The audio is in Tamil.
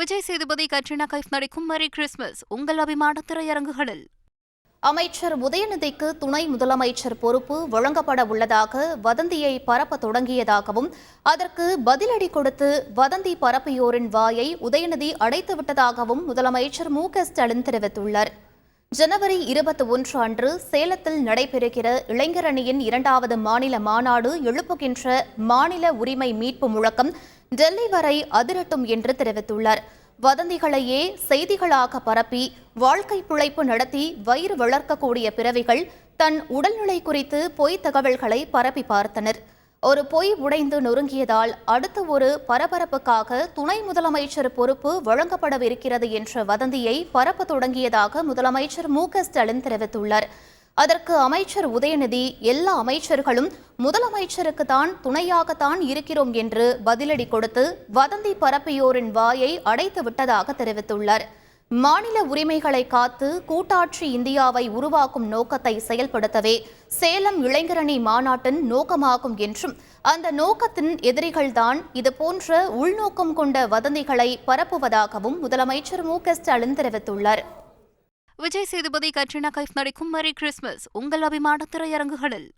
விஜய் சேதுபதி கட்ரினா கைஃப் நடிக்கும் மரி கிறிஸ்மஸ் உங்கள் அபிமான திரையரங்குகளில். அமைச்சர் உதயநிதிக்கு துணை முதலமைச்சர் பொறுப்பு வழங்கப்பட உள்ளதாக வதந்தியை பரப்ப தொடங்கியதாகவும் அதற்கு பதிலடி கொடுத்து வதந்தி பரப்பியோரின் வாயை உதயநிதி அடைத்துவிட்டதாகவும் முதலமைச்சர் மு க ஸ்டாலின் தெரிவித்துள்ளார். ஜனவரி இருபத்தி ஒன்று அன்று சேலத்தில் நடைபெறுகிற இளைஞரணியின் இரண்டாவது மாநில மாநாடு எழுப்புகின்ற மாநில உரிமை மீட்பு முழக்கம் டெல்லி வரை அதிரட்டும் என்று தெரிவித்துள்ளார். வதந்திகளையே செய்திகளாக பரப்பி வாழ்க்கை பிழைப்பு நடத்தி வயிறு வளர்க்கக்கூடிய பிறவிகள் தன் உடல்நிலை குறித்து பொய் தகவல்களை பரப்பி பார்த்தனர். ஒரு பொய் உடைந்து நொறுங்கியதால் அடுத்து ஒரு பரபரப்புக்காக துணை முதலமைச்சர் பொறுப்பு வழங்கப்படவிருக்கிறது என்ற வதந்தியை பரப்ப தொடங்கியதாக முதலமைச்சர் மு க ஸ்டாலின் தெரிவித்துள்ளார். அதற்கு அமைச்சர் உதயநிதி எல்லா அமைச்சர்களும் முதலமைச்சருக்கு தான் துணையாகத்தான் இருக்கிறோம் என்று பதிலடி கொடுத்து வதந்தி பரப்பியோரின் வாயை அடைத்து விட்டதாக தெரிவித்துள்ளார். மாநில உரிமைகளை காத்து கூட்டாட்சி இந்தியாவை உருவாக்கும் நோக்கத்தை செயல்படுத்தவே சேலம் இளைஞரணி மாநாட்டின் நோக்கமாகும் என்றும் அந்த நோக்கத்தின் எதிரிகள்தான் இதுபோன்ற உள்நோக்கம் கொண்ட வதந்திகளை பரப்புவதாகவும் முதலமைச்சர் மு க ஸ்டாலின் தெரிவித்துள்ளார். விஜய் சேதுபதி கட்ரினா கைஃப் நடிக்கும் மரி கிறிஸ்மஸ் உங்கள் அபிமான திரையரங்குகளில்.